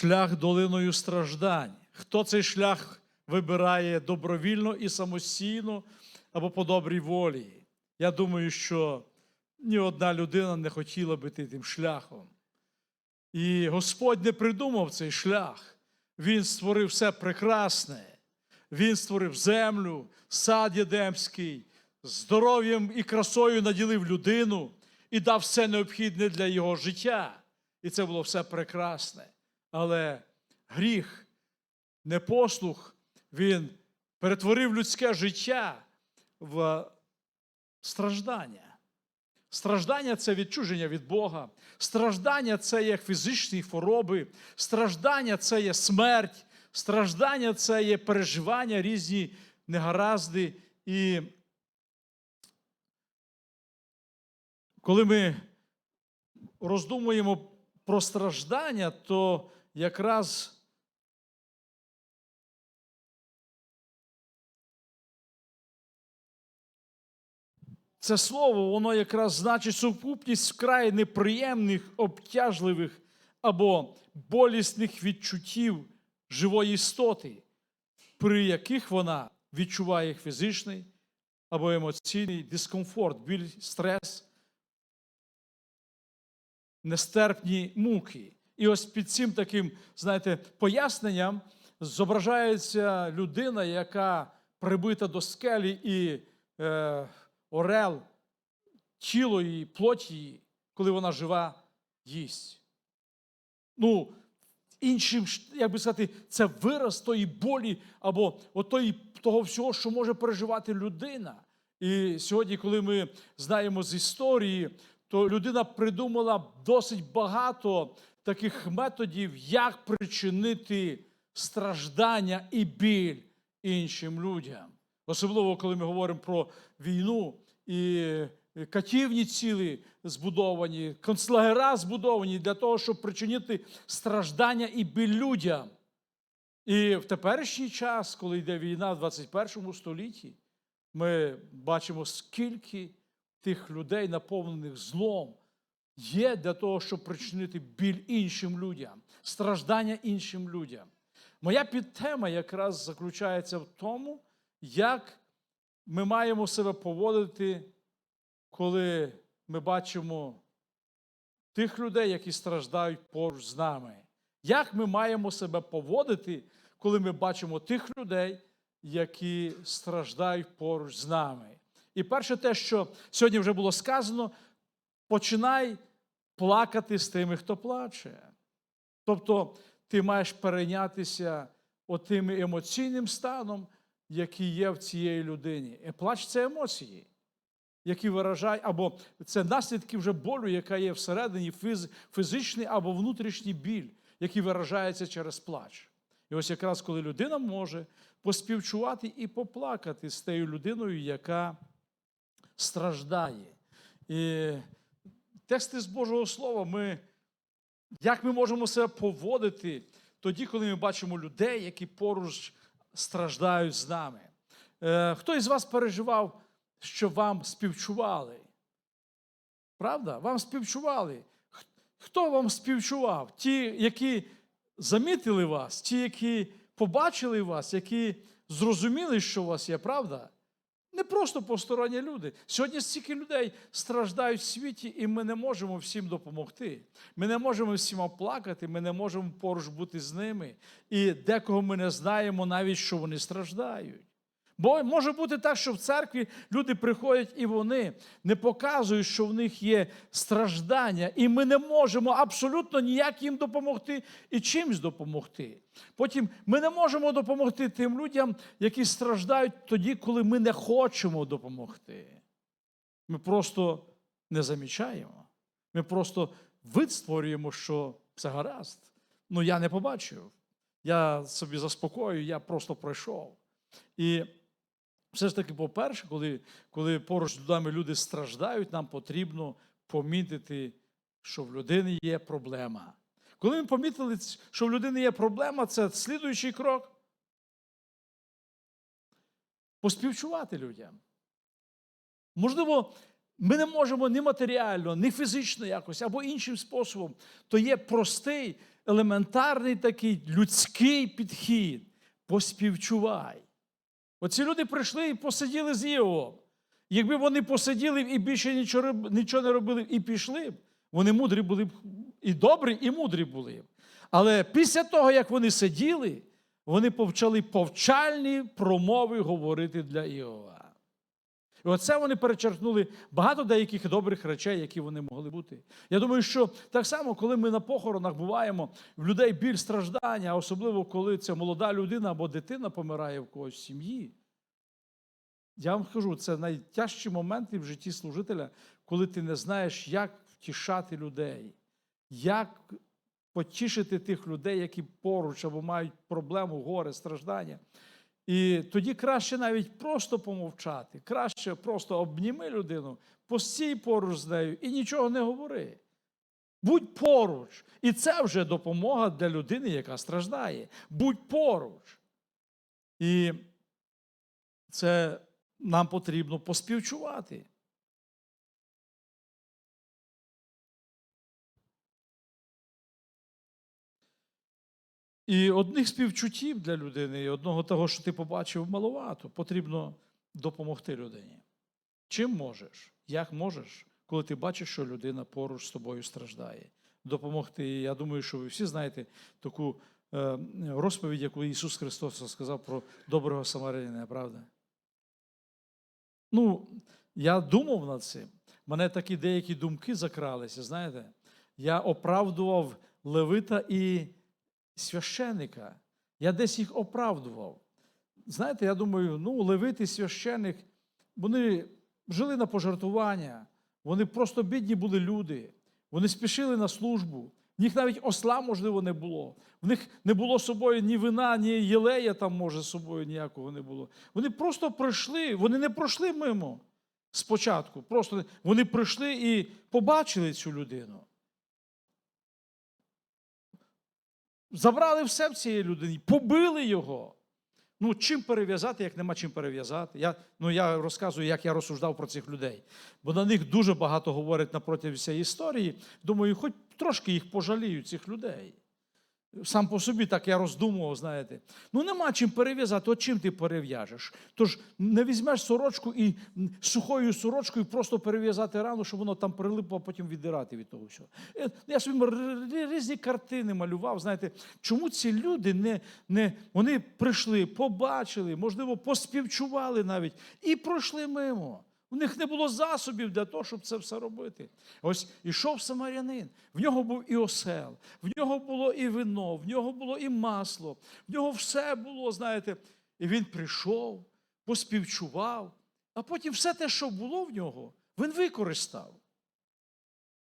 шлях долиною страждань. Хто цей шлях вибирає добровільно і самостійно або по добрій волі? Я думаю, що ні одна людина не хотіла би йти тим шляхом. І Господь не придумав цей шлях. Він створив все прекрасне. Він створив землю, сад Єдемський, здоров'ям і красою наділив людину і дав все необхідне для його життя. І це було все прекрасне. Але гріх, непослух, він перетворив людське життя в страждання. Страждання це відчуження від Бога. Страждання це є фізичні хвороби, страждання це є смерть, страждання це є переживання, різні негаразди. І коли ми роздумуємо про страждання, то якраз Це слово, воно якраз значить сукупність вкрай неприємних, обтяжливих або болісних відчуттів живої істоти, при яких вона відчуває фізичний або емоційний дискомфорт, біль, стрес, нестерпні муки. І ось під цим таким, знаєте, поясненням зображається людина, яка прибита до скелі і е, орел, тіло її, плоть її, коли вона жива, їсть. Ну, іншим, як би сказати, це вираз тої болі або отої, того всього, що може переживати людина. І сьогодні, коли ми знаємо з історії, то людина придумала досить багато таких методів, як причинити страждання і біль іншим людям. Особливо, коли ми говоримо про війну і катівні цілі збудовані, концлагера збудовані для того, щоб причинити страждання і біль людям. І в теперішній час, коли йде війна в 21 столітті, ми бачимо, скільки тих людей, наповнених злом, є для того, щоб причинити біль іншим людям, страждання іншим людям. Моя підтема якраз заключається в тому, як ми маємо себе поводити, коли ми бачимо тих людей, які страждають поруч з нами. Як ми маємо себе поводити, коли ми бачимо тих людей, які страждають поруч з нами? І перше те, що сьогодні вже було сказано, починай плакати з тими, хто плаче. Тобто ти маєш перейнятися отим емоційним станом, який є в цієї людині. І Плач це емоції, які виражають, або це наслідки вже болю, яка є всередині, фіз, фізичний або внутрішній біль, який виражається через плач. І ось якраз коли людина може поспівчувати і поплакати з тією людиною, яка страждає. І тексти з Божого Слова, ми, як ми можемо себе поводити тоді, коли ми бачимо людей, які поруч страждають з нами. Е, Хто із вас переживав, що вам співчували? Правда? Вам співчували. Хто вам співчував? Ті, які замітили вас, ті, які побачили вас, які зрозуміли, що у вас є, правда? Не просто посторонні люди. Сьогодні стільки людей страждають в світі, і ми не можемо всім допомогти. Ми не можемо всім оплакати, ми не можемо поруч бути з ними. І декого ми не знаємо навіть, що вони страждають. Бо може бути так, що в церкві люди приходять і вони не показують, що в них є страждання, і ми не можемо абсолютно ніяк їм допомогти і чимсь допомогти. Потім ми не можемо допомогти тим людям, які страждають тоді, коли ми не хочемо допомогти. Ми просто не замічаємо. Ми просто вистворюємо, що все гаразд. Ну я не побачив. Я собі заспокоюю, я просто пройшов. І все ж таки, по-перше, коли коли поруч з нами люди страждають, нам потрібно помітити, що в людини є проблема. Коли ми помітили, що в людини є проблема, це слідуючий крок. Поспівчувати людям. Можливо, ми не можемо ні матеріально, ні фізично якось, або іншим способом. То є простий елементарний такий людський підхід. Поспівчувай. Оці люди прийшли і посиділи з Іовом. Якби вони посиділи і більше нічого, нічого не робили і пішли б, вони мудрі були б і добрі, і мудрі були б. Але після того, як вони сиділи, вони почали повчальні промови говорити для Іова. І оце вони перечеркнули багато деяких добрих речей, які вони могли бути. Я думаю, що так само, коли ми на похоронах буваємо, в людей біль страждання, особливо коли це молода людина або дитина помирає в когось в сім'ї. Я вам скажу, це найтяжчі моменти в житті служителя, коли ти не знаєш, як втішати людей, як потішити тих людей, які поруч або мають проблему, горе, страждання. І тоді краще навіть просто помовчати, краще просто обніми людину, постій поруч з нею і нічого не говори. Будь поруч. І це вже допомога для людини, яка страждає. Будь поруч. І це нам потрібно поспівчувати. І одних співчуттів для людини, і одного того, що ти побачив, маловато. Потрібно допомогти людині. Чим можеш? Як можеш, коли ти бачиш, що людина поруч з тобою страждає? Допомогти. І я думаю, що ви всі знаєте таку е, розповідь, яку Ісус Христос сказав про доброго самарянина, правда? Ну, я думав над цим. Мене такі деякі думки закралися, знаєте. Я оправдував левита і священика. Я десь їх оправдував. Знаєте, я думаю, ну, левит і священик, вони жили на пожертвування, вони просто бідні були люди, вони спішили на службу. В них навіть осла, можливо, не було. В них не було з собою ні вина, ні єлея там, може, з собою ніякого не було. Вони просто пройшли, вони не пройшли мимо спочатку. Просто вони прийшли і побачили цю людину. Забрали все в цієї людини, побили його. Ну, чим перев'язати, як нема чим перев'язати? Я, ну, я розказую, як я розсуждав про цих людей. Бо на них дуже багато говорять напроти всієї історії. Думаю, хоч трошки їх пожалію, цих людей. Сам по собі так я роздумував, знаєте. Ну нема чим перев'язати, от чим ти перев'яжеш. Тож не візьмеш сорочку і сухою сорочкою просто перев'язати рану, щоб воно там прилипло, а потім віддирати від того всього. Е, Я собі різні картини малював. Знаєте, чому ці люди не, не вони прийшли, побачили, можливо, поспівчували навіть і пройшли мимо. У них не було засобів для того, щоб це все робити. Ось ішов самарянин, в нього був і осел, в нього було і вино, в нього було і масло, в нього все було, знаєте. І він прийшов, поспівчував, а потім все те, що було в нього, він використав.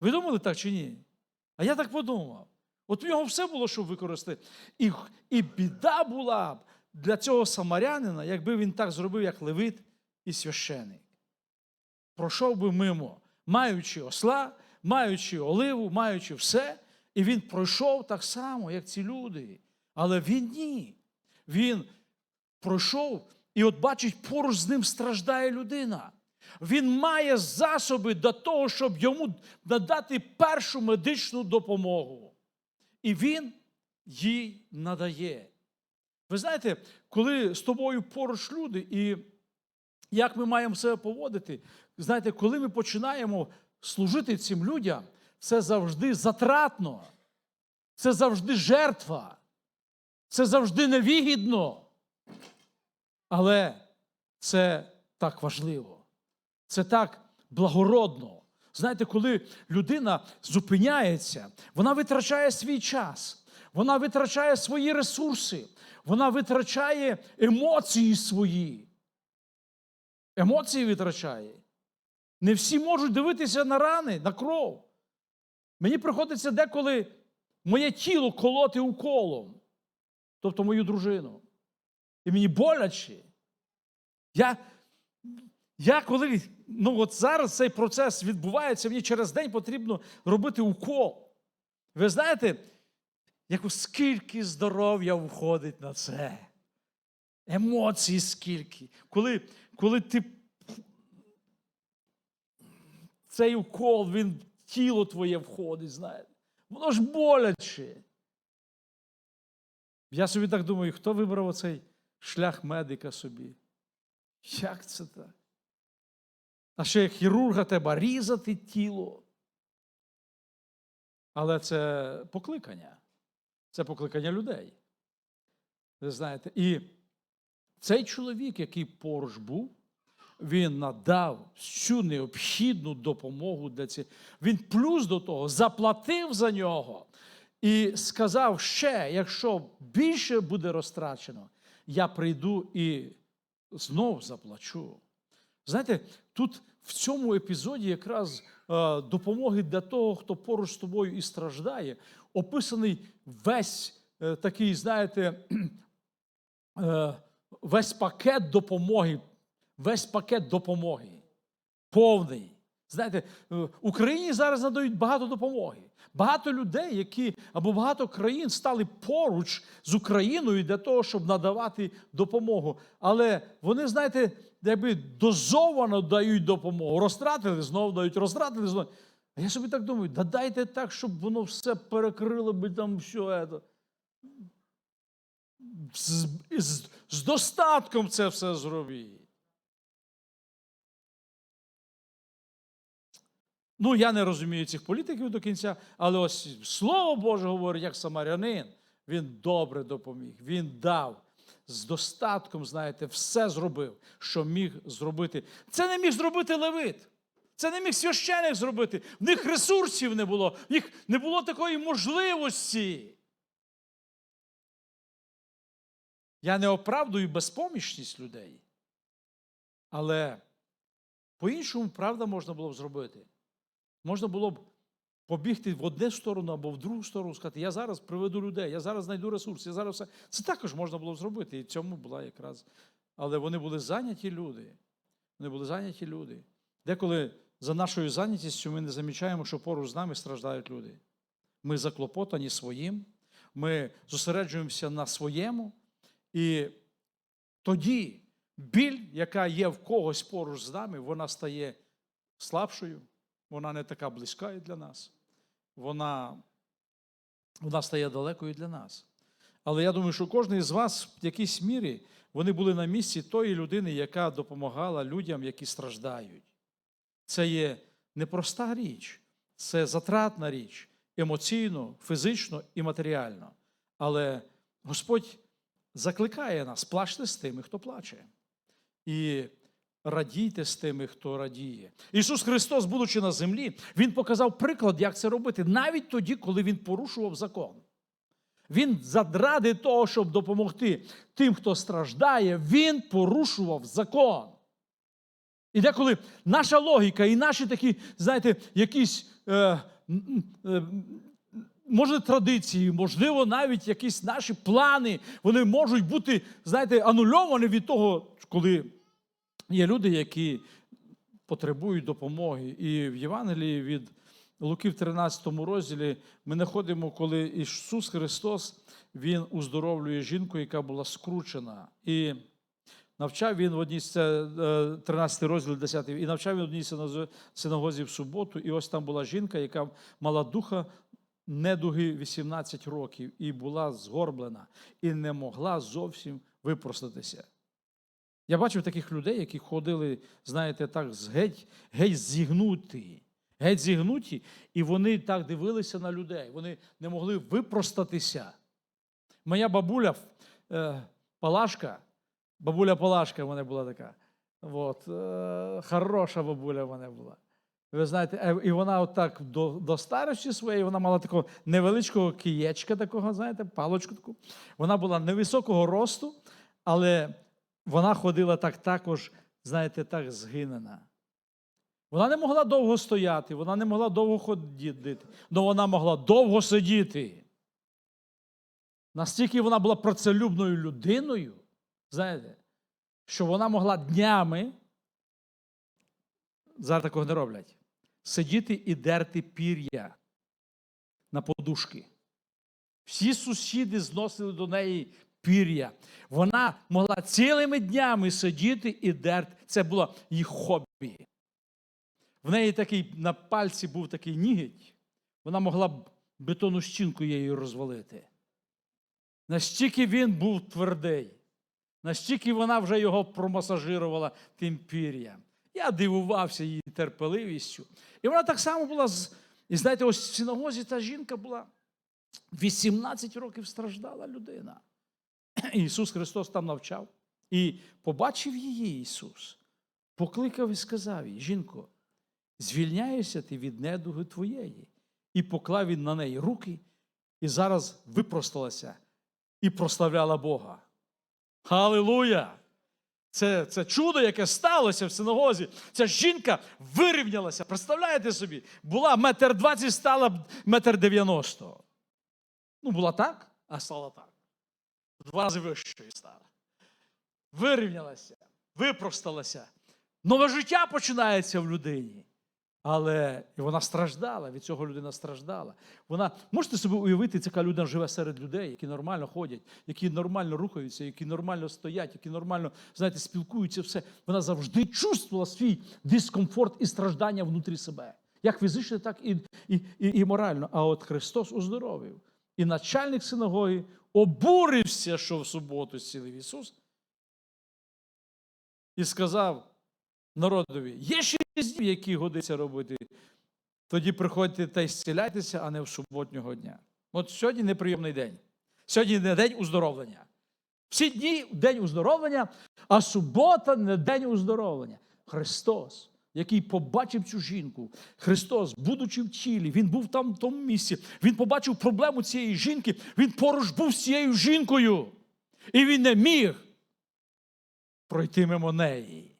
Ви думали так чи ні? А я так подумав. От в нього все було, щоб використати. І, і біда була б для цього самарянина, якби він так зробив, як левит і священик пройшов би мимо, маючи осла, маючи оливу, маючи все, і він пройшов так само, як ці люди. Але він ні. Він пройшов і от бачить, поруч з ним страждає людина. Він має засоби до того, щоб йому надати першу медичну допомогу. І він їй надає. Ви знаєте, коли з тобою поруч люди, і як ми маємо себе поводити, знаєте, коли ми починаємо служити цим людям, це завжди затратно, це завжди жертва, це завжди невигідно. Але це так важливо, це так благородно. Знаєте, коли людина зупиняється, вона витрачає свій час, вона витрачає свої ресурси, вона витрачає емоції свої. Емоції витрачає. Не всі можуть дивитися на рани, на кров. Мені приходиться деколи моє тіло колоти уколом, тобто мою дружину. І мені боляче. Я, я коли, ну от зараз цей процес відбувається, мені через день потрібно робити укол. Ви знаєте, як скільки здоров'я входить на це? Емоції скільки. Коли, коли ти цей укол, він в тіло твоє входить, знаєте. Воно ж боляче. Я собі так думаю, хто вибрав оцей шлях медика собі? Як це так? А ще як хірурга треба різати тіло. Але це покликання. Це покликання людей. Ви знаєте, і цей чоловік, який поруч був, він надав всю необхідну допомогу для цих. Він плюс до того заплатив за нього і сказав ще, якщо більше буде розтрачено, я прийду і знов заплачу. Знаєте, тут в цьому епізоді якраз е, допомоги для того, хто поруч з тобою і страждає, описаний весь е, такий, знаєте, е, весь пакет допомоги, весь пакет допомоги. Повний. Знаєте, е, Україні зараз надають багато допомоги. Багато людей, які або багато країн стали поруч з Україною для того, щоб надавати допомогу. Але вони, знаєте, якби дозовано дають допомогу. Розтратили, знову дають, розтратили знову. А я собі так думаю, да дайте так, щоб воно все перекрило би там все. Це. З, з, з достатком це все зробіть. Ну, я не розумію цих політиків до кінця, але ось Слово Боже говорить, як самарянин, він добре допоміг, він дав з достатком, знаєте, все зробив, що міг зробити. Це не міг зробити левит. Це не міг священик зробити. В них ресурсів не було, в них не було такої можливості. Я не оправдую безпомічність людей. Але по-іншому, правда, можна було б зробити. Можна було б побігти в одну сторону або в другу сторону, сказати, я зараз приведу людей, я зараз знайду ресурси, я зараз все. Це також можна було зробити. І цьому була якраз. Але вони були зайняті люди. Вони були зайняті люди. Деколи за нашою зайнятістю ми не замічаємо, що поруч з нами страждають люди. Ми заклопотані своїм, ми зосереджуємося на своєму. І тоді біль, яка є в когось поруч з нами, вона стає слабшою, вона не така близька і для нас. Вона, вона стає далекою для нас. Але я думаю, що кожен з вас в якійсь мірі вони були на місці тої людини, яка допомагала людям, які страждають. Це є непроста річ, це затратна річ емоційно, фізично і матеріально. Але Господь закликає нас плачте з тими, хто плаче. І радійте з тими, хто радіє. Ісус Христос, будучи на землі, Він показав приклад, як це робити, навіть тоді, коли Він порушував закон. Він задради того, щоб допомогти тим, хто страждає, він порушував закон. І деколи наша логіка і наші такі, знаєте, якісь, е, е, може, традиції, можливо, навіть якісь наші плани, вони можуть бути, знаєте, анульовані від того, коли є люди, які потребують допомоги. І в Євангелії від Луки в 13 розділі ми знаходимо, коли Ісус Христос Він уздоровлює жінку, яка була скручена. І навчав він в одній це 13 розділ 10, і навчав він в одній синагозі в суботу. І ось там була жінка, яка мала духа недуги 18 років, і була згорблена, і не могла зовсім випростатися. Я бачив таких людей, які ходили, знаєте, так, геть, геть зігнуті, геть зігнуті, і вони так дивилися на людей, вони не могли випростатися. Моя бабуля е, Палашка, бабуля Палашка в мене була така. От, е, хороша бабуля в мене була. Ви знаєте, е, і вона отак до до старості своєї, вона мала такого невеличкого києчка, такого, знаєте, палочку таку. Вона була невисокого росту, але вона ходила так також, знаєте, так згинена. Вона не могла довго стояти, вона не могла довго ходити, але вона могла довго сидіти. Настільки вона була працелюбною людиною, знаєте, що вона могла днями, зараз такого не роблять, сидіти і дерти пір'я на подушки. Всі сусіди зносили до неї пір'я. Вона могла цілими днями сидіти і дерти. Це було їх хобі. В неї такий на пальці був такий нігідь, вона могла б бетонну стінку її розвалити. Настільки він був твердий, настільки вона вже його промасажирувала тим пір'ям. Я дивувався її терпеливістю. І вона так само була з. І знаєте, ось в синагозі та жінка була 18 років страждала людина. Ісус Христос там навчав. І побачив її Ісус, покликав і сказав їй, жінко, звільняєшся ти від недуги твоєї. І поклав він на неї руки, і зараз випросталася і прославляла Бога. Халилуя! Це, це чудо, яке сталося в синагозі. Ця жінка вирівнялася. Представляєте собі, була метр двадцять, стала метр дев'яносто. Ну, була так, а стала так. Два рази вищою стала. Вирівнялася, випросталася. Нове життя починається в людині. Але і вона страждала, від цього людина страждала. Вона, можете собі уявити, яка людина живе серед людей, які нормально ходять, які нормально рухаються, які нормально стоять, які нормально, знаєте, спілкуються, все. Вона завжди чувствувала свій дискомфорт і страждання внутрі себе. Як фізично, так і, і, і, і морально. А от Христос оздоровив. І начальник синагоги обурився, що в суботу зцілив Ісус, і сказав народові: є шість днів, які годиться робити. Тоді приходьте та й зціляйтеся, а не в суботнього дня. От сьогодні неприємний день. Сьогодні не день уздоровлення. Всі дні день уздоровлення, а субота не день уздоровлення. Христос, який побачив цю жінку, Христос, будучи в тілі, Він був там в тому місці, Він побачив проблему цієї жінки, Він поруч був з цією жінкою. І він не міг пройти мимо неї.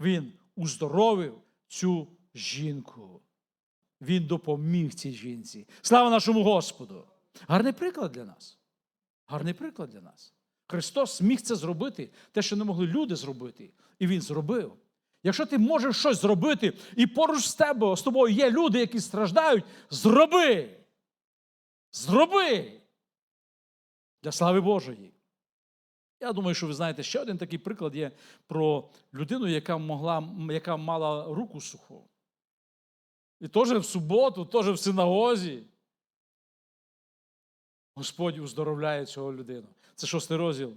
Він уздоровив цю жінку. Він допоміг цій жінці. Слава нашому Господу! Гарний приклад для нас. Гарний приклад для нас. Христос міг це зробити, те, що не могли люди зробити. І Він зробив. Якщо ти можеш щось зробити, і поруч з тебе, з тобою є люди, які страждають, зроби. Зроби. Для слави Божої. Я думаю, що ви знаєте, ще один такий приклад є про людину, яка могла, яка мала руку суху. І теж в суботу, теж в синагозі. Господь уздоровляє цього людину. Це шостий розділ,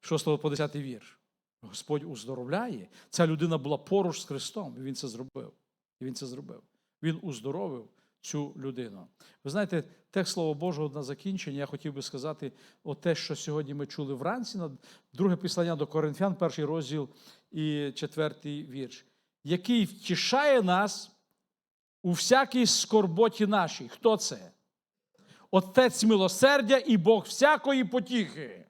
6 по 10 вірш. Господь уздоровляє. Ця людина була поруч з Христом, і Він це зробив. І Він це зробив. Він уздоровив цю людину. Ви знаєте, текст Слова Божого на закінчення, я хотів би сказати, те, що сьогодні ми чули вранці, на друге післання до Коринфян, перший розділ і четвертий вірш, який втішає нас у всякій скорботі нашій. Хто це? Отець милосердя і Бог всякої потіхи.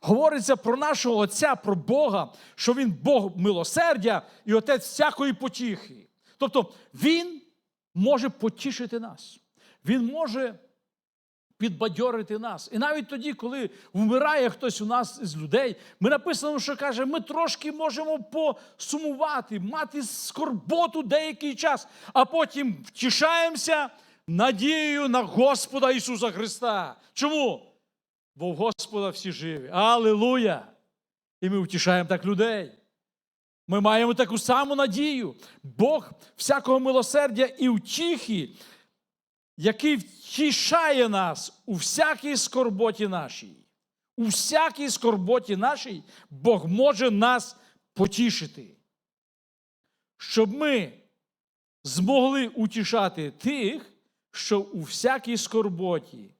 Говориться про нашого Отця, про Бога, що Він Бог милосердя і Отець всякої потіхи. Тобто Він може потішити нас. Він може підбадьорити нас. І навіть тоді, коли вмирає хтось у нас з людей, ми написано, що каже, ми трошки можемо посумувати, мати скорботу деякий час, а потім втішаємося надією на Господа Ісуса Христа. Чому? Бо в Господа всі живі. Аллилуйя! І ми втішаємо так людей. Ми маємо таку саму надію. Бог всякого милосердя і втіхи, який втішає нас у всякій скорботі нашій. У всякій скорботі нашій Бог може нас потішити. Щоб ми змогли утішати тих, що у всякій скорботі,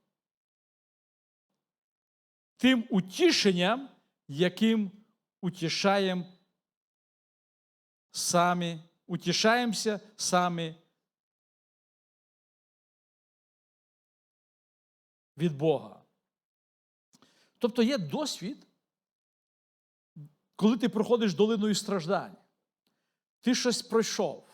тим утішенням, яким утішаємо самі, утішаємося самі від Бога. Тобто є досвід, коли ти проходиш долиною страждань, ти щось пройшов,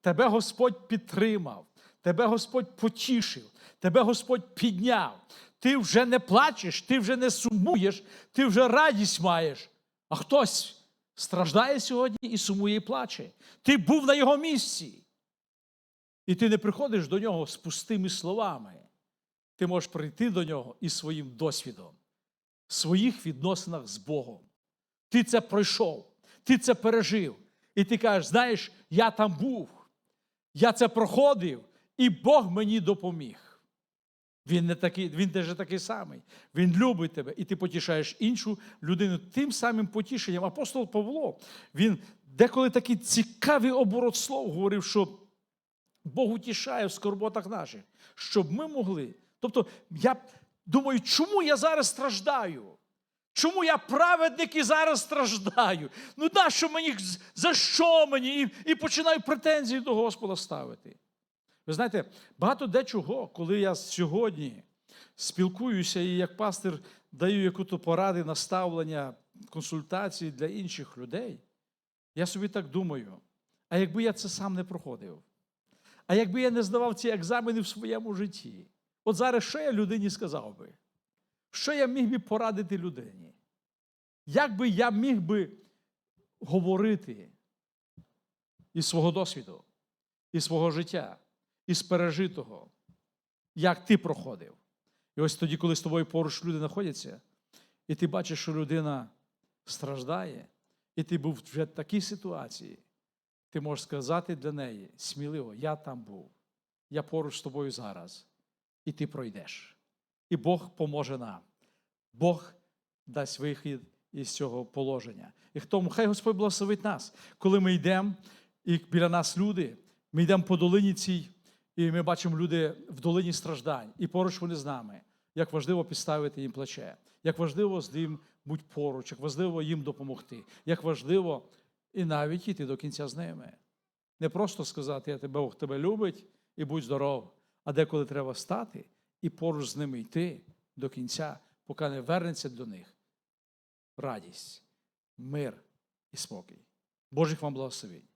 тебе Господь підтримав, тебе Господь потішив, тебе Господь підняв. Ти вже не плачеш, ти вже не сумуєш, ти вже радість маєш. А хтось страждає сьогодні і сумує і плаче. Ти був на його місці. І ти не приходиш до нього з пустими словами. Ти можеш прийти до нього із своїм досвідом, в своїх відносинах з Богом. Ти це пройшов, ти це пережив. І ти кажеш, знаєш, я там був, я це проходив, і Бог мені допоміг. Він не такий, він теж такий самий. Він любить тебе, і ти потішаєш іншу людину тим самим потішенням. Апостол Павло, він деколи такий цікавий оборот слов говорив, що Бог утішає в скорботах наших, щоб ми могли. Тобто, я думаю, чому я зараз страждаю? Чому я праведник і зараз страждаю? Ну нащо мені, за що мені? І, і починаю претензії до Господа ставити. Ви знаєте, багато дечого, коли я сьогодні спілкуюся і як пастир даю якусь поради, наставлення, консультації для інших людей, я собі так думаю, а якби я це сам не проходив, а якби я не здавав ці екзамени в своєму житті, от зараз що я людині сказав би? Що я міг би порадити людині? Як би я міг би говорити із свого досвіду, із свого життя, із пережитого, як ти проходив? І ось тоді, коли з тобою поруч люди знаходяться, і ти бачиш, що людина страждає, і ти був вже в такій ситуації, ти можеш сказати для неї сміливо, я там був, я поруч з тобою зараз, і ти пройдеш. І Бог поможе нам. Бог дасть вихід із цього положення. І тому хай Господь благословить нас, коли ми йдемо, і біля нас люди, ми йдемо по долині цій, і ми бачимо люди в долині страждань, і поруч вони з нами. Як важливо підставити їм плече, як важливо з ним бути поруч, як важливо їм допомогти, як важливо і навіть йти до кінця з ними. Не просто сказати, я тебе Бог тебе любить і будь здоров, а деколи треба стати і поруч з ними йти до кінця, поки не вернеться до них радість, мир і спокій. Божих вам благословень.